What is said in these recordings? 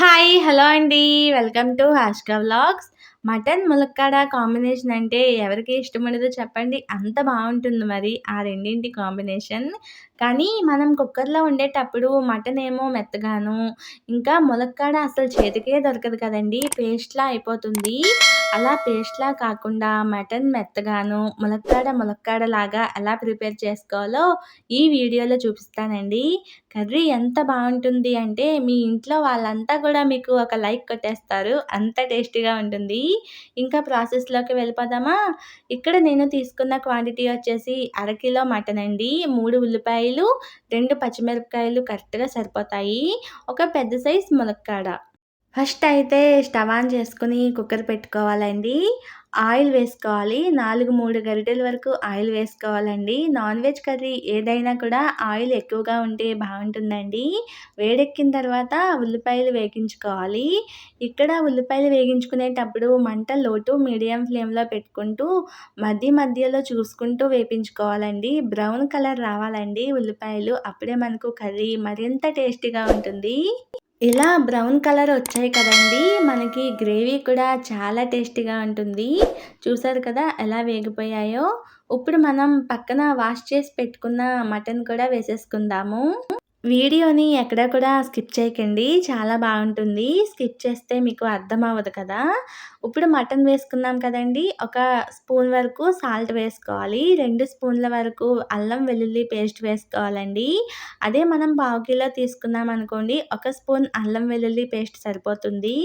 Hi hello అండి. Welcome to హాష్కా vlogs mutton ములక్కాడ combination అంటే ఎవరికి ఇష్టం ఉండదో చెప్పండి. అంత బాగుంటుంది మరి ఆ రెండింటి కాంబినేషన్ కానీ మనం కుక్కర్లో ఉండేటప్పుడు మటన్ ఏమో మెత్తగాను ఇంకా ములక్కాడ అసలు చేతికే దొరకదు కదండి. పేస్ట్లా అయిపోతుంది. అలా పేస్ట్లా కాకుండా మటన్ మెత్తగాను ములక్కాడ ములక్కాడ లాగా ఎలా ప్రిపేర్ చేసుకోవాలో ఈ వీడియోలో చూపిస్తానండి. కర్రీ ఎంత బాగుంటుంది అంటే మీ ఇంట్లో వాళ్ళంతా కూడా మీకు ఒక లైక్ కొట్టేస్తారు. అంత టేస్టీగా ఉంటుంది. ఇంకా ప్రాసెస్లోకి వెళ్ళిపోదామా? ఇక్కడ నేను తీసుకున్న క్వాంటిటీ వచ్చేసి అరకిలో మటన్ అండి. మూడు ఉల్లిపాయలు రెండు పచ్చిమిరపకాయలు కరెక్ట్గా సరిపోతాయి. ఒక పెద్ద సైజ్ ములక్కాడ. ఫస్ట్ అయితే స్టవ్ ఆన్ చేసుకుని కుక్కర్ పెట్టుకోవాలండి. ఆయిల్ వేసుకోవాలి. నాలుగు మూడు గరిటెల వరకు ఆయిల్ వేసుకోవాలండి. నాన్ వెజ్ కర్రీ ఏదైనా కూడా ఆయిల్ ఎక్కువగా ఉంటే బాగుంటుందండి. వేడెక్కిన తర్వాత ఉల్లిపాయలు వేగించుకోవాలి. ఇక్కడ ఉల్లిపాయలు వేగించుకునేటప్పుడు మంట లోటు మీడియం ఫ్లేమ్లో పెట్టుకుంటూ మధ్య మధ్యలో చూసుకుంటూ వేపించుకోవాలండి. బ్రౌన్ కలర్ రావాలండి ఉల్లిపాయలు. అప్పుడే మనకు కర్రీ మరింత టేస్టీగా ఉంటుంది. ఇలా బ్రౌన్ కలర్ వచ్చాయి కదండి. మనకి గ్రేవీ కూడా చాలా టేస్టీగా ఉంటుంది. చూసారు కదా ఎలా వేగిపోయాయో. ఇప్పుడు మనం పక్కన వాష్ చేసి పెట్టుకున్న మటన్ కూడా వేసేసుకుందాము. వీడియోని ఎక్కడ కూడా స్కిప్ చేయకండి. చాలా బాగుంటుంది. స్కిప్ చేస్తే మీకు అర్థం అవ్వదు కదా. ఇప్పుడు మటన్ వేసుకున్నాం కదండి. ఒక స్పూన్ వరకు సాల్ట్ వేసుకోవాలి. రెండు స్పూన్ల వరకు అల్లం వెల్లుల్లి పేస్ట్ వేసుకోవాలండి. అదే మనం పావు కిలో తీసుకున్నాం అనుకోండి. ఒక స్పూన్ అల్లం వెల్లుల్లి పేస్ట్ సరిపోతుంది.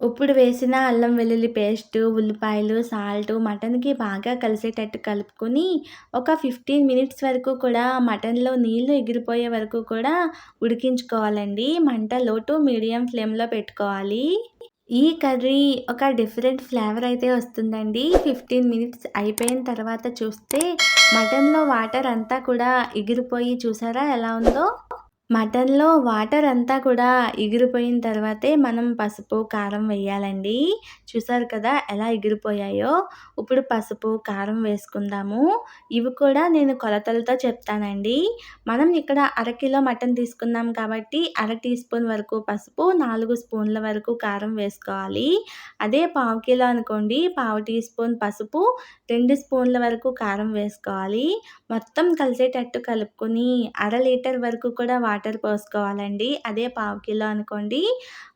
ఇప్పుడు వేసిన అల్లం వెల్లుల్లి పేస్టు ఉల్లిపాయలు సాల్ట్ మటన్కి బాగా కలిసేటట్టు కలుపుకొని ఒక ఫిఫ్టీన్ మినిట్స్ వరకు కూడా మటన్లో నీళ్ళు ఎగిరిపోయే వరకు కూడా ఉడికించుకోవాలండి. మంట లోటు మీడియం ఫ్లేమ్లో పెట్టుకోవాలి. ఈ కర్రీ ఒక డిఫరెంట్ ఫ్లేవర్ అయితే వస్తుందండి. ఫిఫ్టీన్ మినిట్స్ అయిపోయిన తర్వాత చూస్తే మటన్లో వాటర్ అంతా కూడా ఎగిరిపోయి చూసారా ఎలా ఉందో? మటన్లో వాటర్ అంతా కూడా ఎగిరిపోయిన తర్వాతే మనం పసుపు కారం వేయాలండి. చూసారు కదా ఎలా ఎగిరిపోయాయో ఇప్పుడు పసుపు కారం వేసుకుందాము. ఇవి కూడా నేను కొలతలతో చెప్తానండి. మనం ఇక్కడ అరకిలో మటన్ తీసుకున్నాం కాబట్టి అర టీ స్పూన్ వరకు పసుపు నాలుగు స్పూన్ల వరకు కారం వేసుకోవాలి. అదే పావు కిలో అనుకోండి పావు టీ స్పూన్ పసుపు రెండు స్పూన్ల వరకు కారం వేసుకోవాలి. మొత్తం కలిసేటట్టు కలుపుకొని అర లీటర్ వరకు కూడా వాటర్ పోసుకోవాలండి. అదే పావు కిలో అనుకోండి.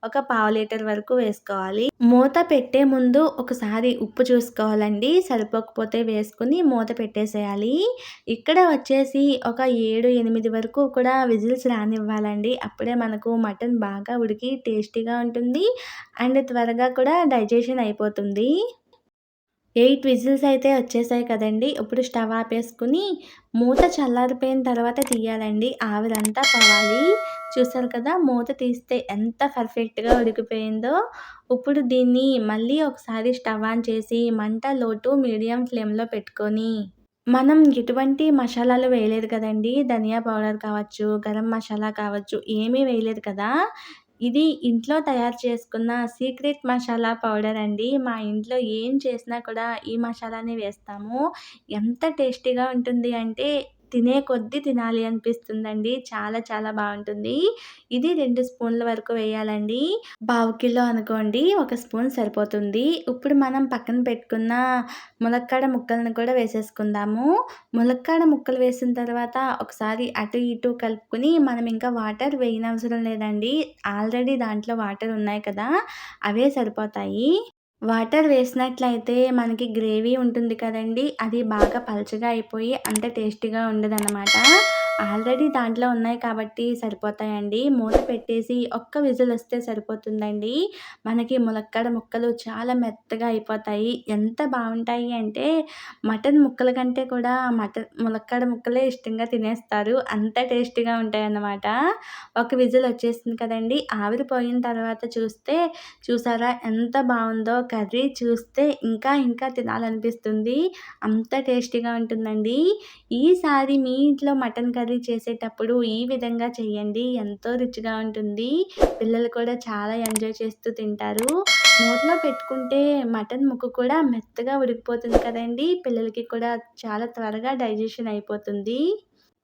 ఒక పావు లీటర్ వరకు వేసుకోవాలి. మూత పెట్టే ముందు ఒకసారి ఉప్పు చూసుకోవాలండి. సరిపోకపోతే వేసుకుని మూత పెట్టేసేయాలి. ఇక్కడ వచ్చేసి ఒక ఏడు ఎనిమిది వరకు కూడా విజిల్స్ రానివ్వాలండి. అప్పుడే మనకు మటన్ బాగా ఉడికి టేస్టీగా ఉంటుంది. అండ్ త్వరగా కూడా డైజెషన్ అయిపోతుంది. ఎయిట్ విజిల్స్ అయితే వచ్చేసాయి కదండి. ఇప్పుడు స్టవ్ ఆపేసుకుని మూత చల్లారిపోయిన తర్వాత తీయాలండి. ఆవిరంతా పోవాలి. చూసారు కదా మూత తీస్తే ఎంత పర్ఫెక్ట్గా ఉడికిపోయిందో. ఇప్పుడు దీన్ని మళ్ళీ ఒకసారి స్టవ్ ఆన్ చేసి మంట లోటు మీడియం ఫ్లేమ్లో పెట్టుకొని మనం ఎటువంటి మసాలాలు వేయలేదు కదండి. ధనియా పౌడర్ కావచ్చు గరం మసాలా కావచ్చు ఏమీ వేయలేదు కదా. ఇది ఇంట్లో తయారు చేసుకున్న సీక్రెట్ మసాలా పౌడర్ అండి. మా ఇంట్లో ఏం చేసినా కూడా ఈ మసాలానే వేస్తాము. ఎంత టేస్టీగా ఉంటుంది అంటే తినే కొద్దీ తినాలి అనిపిస్తుందండి. చాలా చాలా బాగుంటుంది. ఇది రెండు స్పూన్ల వరకు వేయాలండి. పావు కిలో అనుకోండి ఒక స్పూన్ సరిపోతుంది. ఇప్పుడు మనం పక్కన పెట్టుకున్న ములక్కాడ ముక్కలను కూడా వేసేసుకుందాము. ములక్కాడ ముక్కలు వేసిన తర్వాత ఒకసారి అటు ఇటు కలుపుకొని మనం ఇంకా వాటర్ వేయనవసరం లేదండి. ఆల్రెడీ దాంట్లో వాటర్ ఉన్నాయి కదా అవే సరిపోతాయి. వాటర్ వేసినట్లయితే మనకి గ్రేవీ ఉంటుంది కదండి. అది బాగా పలచగా అయిపోయి అంత టేస్టీగా ఉండదన్నమాట. ఆల్రెడీ దాంట్లో ఉన్నాయి కాబట్టి సరిపోతాయండి. మూత పెట్టేసి ఒక్క విజిల్ వస్తే సరిపోతుందండి. మనకి ములక్కడ ముక్కలు చాలా మెత్తగా అయిపోతాయి. ఎంత బాగుంటాయి అంటే మటన్ ముక్కల కంటే కూడా మటన్ ములక్కడ ముక్కలే ఇష్టంగా తినేస్తారు. అంత టేస్టీగా ఉంటాయి అన్నమాట ఒక విజిల్ వచ్చేసింది కదండి. ఆవిరిపోయిన తర్వాత చూస్తే చూసారా ఎంత బాగుందో. కర్రీ చూస్తే ఇంకా ఇంకా తినాలనిపిస్తుంది. అంత టేస్టీగా ఉంటుందండి. ఈసారి మీ ఇంట్లో మటన్ కర్రీ కర్రీ చేసేటప్పుడు ఈ విధంగా చేయండి. ఎంతో రుచిగా ఉంటుంది. పిల్లలు కూడా చాలా ఎంజాయ్ చేస్తూ తింటారు. నోట్లో పెట్టుకుంటే మటన్ ముక్కు కూడా మెత్తగా ఉడికిపోతుంది కదండి. పిల్లలకి కూడా చాలా త్వరగా డైజెషన్ అయిపోతుంది.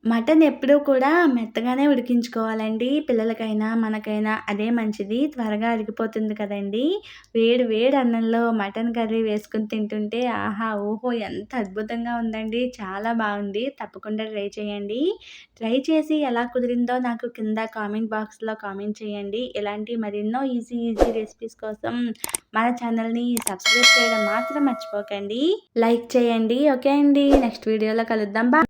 మటన్ ఎప్పుడూ కూడా మెత్తగానే ఉడికించుకోవాలండి. పిల్లలకైనా మనకైనా అదే మంచిది. త్వరగా అరిగిపోతుంది కదండి. వేడి వేడి అన్నంలో మటన్ కర్రీ వేసుకుని తింటుంటే ఆహా ఓహో ఎంత అద్భుతంగా ఉందండి. చాలా బాగుంది. తప్పకుండా ట్రై చేయండి. ట్రై చేసి ఎలా కుదిరిందో నాకు కింద కామెంట్ బాక్స్లో కామెంట్ చేయండి. ఇలాంటి మరెన్నో ఈజీ ఈజీ రెసిపీస్ కోసం మన ఛానల్ని సబ్స్క్రైబ్ చేయడం మాత్రం మర్చిపోకండి. లైక్ చేయండి. ఓకే అండి. నెక్స్ట్ వీడియోలో కలుద్దాం. బా